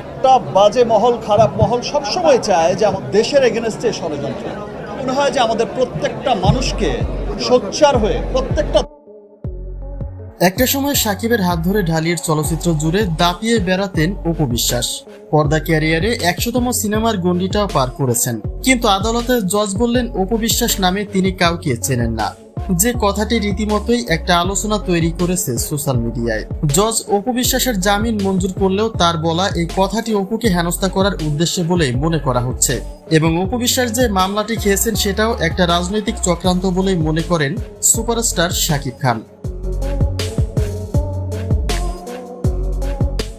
একটা বাজে মহল, খারাপ মহল সবসময় চায় যে আমার দেশের এগেনস্টে ষড়যন্ত্র। মনে হয় যে আমাদের প্রত্যেকটা মানুষকে সোচ্চার হয়ে প্রত্যেকটা একটা সময় সাকিবের হাত ধরে ঢালির চলচ্চিত্র জুড়ে দাপিয়ে বেড়াতেন অপু বিশ্বাস। পর্দা ক্যারিয়ারে একশোতম সিনেমার গণ্ডিটাও পার করেছেন। কিন্তু আদালতের জজ বললেন, অপু বিশ্বাস নামে তিনি কাউকে চেনেন না। যে কথাটি রীতিমতোই একটা আলোচনা তৈরি করেছে সোশ্যাল মিডিয়ায়। জজ অপু বিশ্বাসের জামিন মঞ্জুর করলেও তার বলা এই কথাটি অপুকে হেনস্থা করার উদ্দেশ্যে বলেই মনে করা হচ্ছে। এবং অপু বিশ্বাস যে মামলাটি খেয়েছেন সেটাও একটা রাজনৈতিক চক্রান্ত বলেই মনে করেন সুপারস্টার শাকিব খান।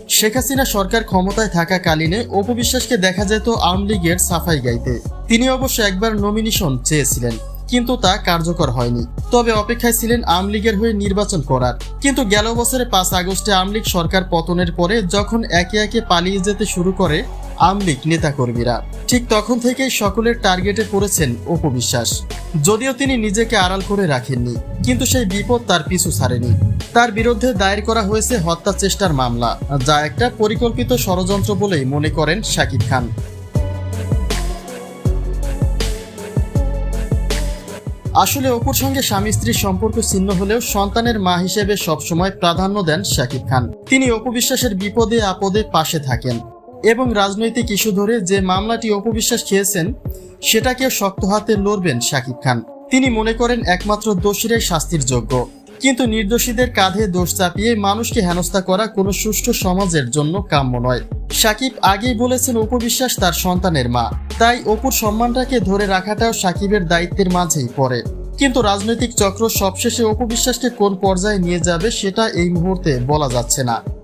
শেখ হাসিনা সরকার ক্ষমতায় থাকাকালীনে অপু বিশ্বাসকে দেখা যেত আওয়ামী লীগের সাফাই গাইতে। তিনি অবশ্য একবার নমিনেশন চেয়েছিলেন। কিন্তু তা কার্যকর হয়নি। তবে অপেক্ষায় ছিলেন আওয়ামী লীগের হয়ে নির্বাচন করার। কিন্তু গেল বছরে পাঁচ আগস্টে আওয়ামী লীগ সরকার পতনের পরে যখন একে একে পালিয়ে যেতে শুরু করে আওয়ামী লীগ নেতাকর্মীরা, ঠিক তখন থেকেই সকলের টার্গেটে পড়েছেন অপু বিশ্বাস। যদিও তিনি নিজেকে আড়াল করে রাখেননি, কিন্তু সেই বিপদ তার পিছু ছাড়েনি। তার বিরুদ্ধে দায়ের করা হয়েছে হত্যা চেষ্টার মামলা, যা একটা পরিকল্পিত ষড়যন্ত্র বলেই মনে করেন শাকিব খান। আসলে অপুর সঙ্গে স্বামী স্ত্রীর সম্পর্ক ছিন্ন হলেও সন্তানের মা হিসেবে সবসময় প্রাধান্য দেন শাকিব খান। তিনি অপু বিশ্বাসের বিপদে আপদে পাশে থাকেন এবং রাজনৈতিক ইস্যু ধরে যে মামলাটি অপু বিশ্বাস খেয়েছেন সেটাকে শক্ত হাতে লড়বেন শাকিব খান। তিনি মনে করেন একমাত্র দোষীরাই শাস্তির যোগ্য। কিন্তু নির্দোষীদের কাঁধে দোষ চাপিয়ে মানুষকে হেনস্থা করা কোনো সুষ্ঠু সমাজের জন্য কাম্য নয়। সাকিব আগেই বলেছেন, অপু বিশ্বাস তার সন্তানের মা। তাই অপুর সম্মানটাকে ধরে রাখাটাও সাকিবের দায়িত্বের মাঝেই পড়ে। কিন্তু রাজনৈতিক চক্র সবশেষে অপবিশ্বাসকে কোন পর্যায়ে নিয়ে যাবে সেটা এই মুহূর্তে বলা যাচ্ছে না।